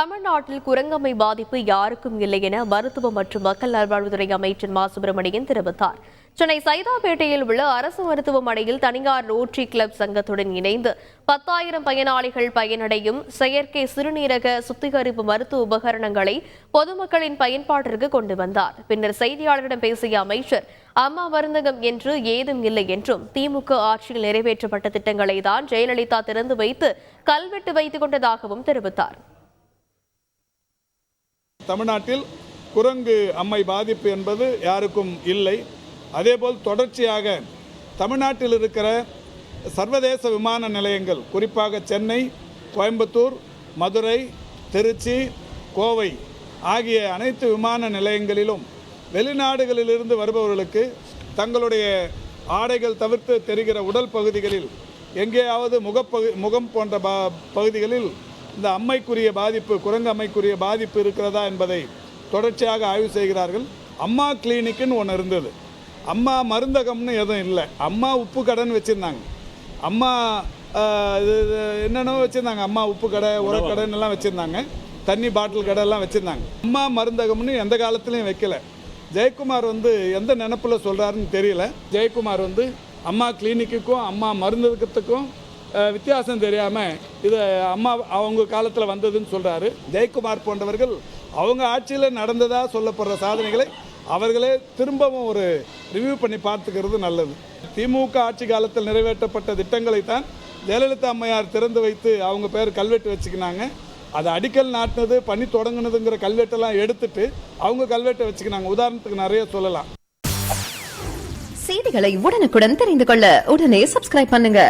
தமிழ்நாட்டில் குரங்கம்மை பாதிப்பு யாருக்கும் இல்லை என மருத்துவ மற்றும் மக்கள் நல்வாழ்வுத்துறை அமைச்சர் மா. சுப்பிரமணியன் தெரிவித்தார். சென்னை சைதாப்பேட்டையில் உள்ள அரசு மருத்துவமனையில் தனியார் ரோட்டரி கிளப் சங்கத்துடன் இணைந்து பத்தாயிரம் பயனாளிகள் பயனடையும் செயற்கை சிறுநீரக சுத்திகரிப்பு மருத்துவ உபகரணங்களை பொதுமக்களின் பயன்பாட்டிற்கு கொண்டு வந்தார். பின்னர் செய்தியாளர்களிடம் பேசிய அமைச்சர் அம்மா மருந்தகம் என்று ஏதும் இல்லை என்றும் திமுக ஆட்சியில் நிறைவேற்றப்பட்ட திட்டங்களை தான் ஜெயலலிதா திறந்து வைத்து கல்வெட்டு வைத்துக் கொண்டதாகவும் தெரிவித்தார். தமிழ்நாட்டில் குரங்கு அம்மை பாதிப்பு என்பது யாருக்கும் இல்லை. அதேபோல் தொடர்ச்சியாக தமிழ்நாட்டில் இருக்கிற சர்வதேச விமான நிலையங்கள் குறிப்பாக சென்னை கோயம்புத்தூர் மதுரை திருச்சி கோவை ஆகிய அனைத்து விமான நிலையங்களிலும் வெளிநாடுகளிலிருந்து வருபவர்களுக்கு தங்களுடைய ஆடைகள் தவிர்த்து தெரிகிற உடல் பகுதிகளில் எங்கேயாவது முகப்பகு முகம் போன்ற ப பகுதிகளில் இந்த அம்மைக்குரிய பாதிப்பு குரங்கு அம்மைக்குரிய பாதிப்பு இருக்கிறதா என்பதை தொடர்ச்சியாக ஆய்வு செய்கிறார்கள். அம்மா கிளினிக்குன்னு ஒன்று இருந்தது. அம்மா மருந்தகம்னு எதுவும் இல்லை. அம்மா உப்பு கடைன்னு வச்சுருந்தாங்க. அம்மா இது என்னென்னவோ வச்சுருந்தாங்க. அம்மா உப்பு கடை உரக்கடைன்னு எல்லாம் வச்சுருந்தாங்க. தண்ணி பாட்டில் கடை எல்லாம் வச்சுருந்தாங்க. அம்மா மருந்தகம்னு எந்த காலத்துலையும் வைக்கல. ஜெயக்குமார் வந்து எந்த நினப்பில் சொல்கிறாருன்னு தெரியல. ஜெயக்குமார் வந்து அம்மா கிளினிக்குக்கும் அம்மா மருந்தகத்துக்கும் வித்தியாசம் தெரியாமல் இது அம்மா அவங்க காலத்தில் வந்ததுன்னு சொல்கிறாரு ஜெயக்குமார் போன்றவர்கள் அவங்க ஆட்சியில் நடந்ததாக சொல்லப்படுற சாதனைகளை அவர்களே திரும்பவும் ஒரு ரிவ்யூ பண்ணி பார்த்துக்கிறது நல்லது. திமுக ஆட்சி காலத்தில் நிறைவேற்றப்பட்ட திட்டங்களை தான் ஜெயலலிதா அம்மையார் திறந்து வைத்து அவங்க பேர் கல்வெட்டு வச்சுக்கினாங்க. அதை அடிக்கல் நாட்டினது பணி தொடங்குனதுங்கிற கல்வெட்டெல்லாம் எடுத்துட்டு அவங்க கல்வெட்டை வச்சுக்கினாங்க. உதாரணத்துக்கு நிறைய சொல்லலாம். செய்திகளை உடனுக்குடன் தெரிந்து கொள்ள உடனே சப்ஸ்கிரைப் பண்ணுங்க.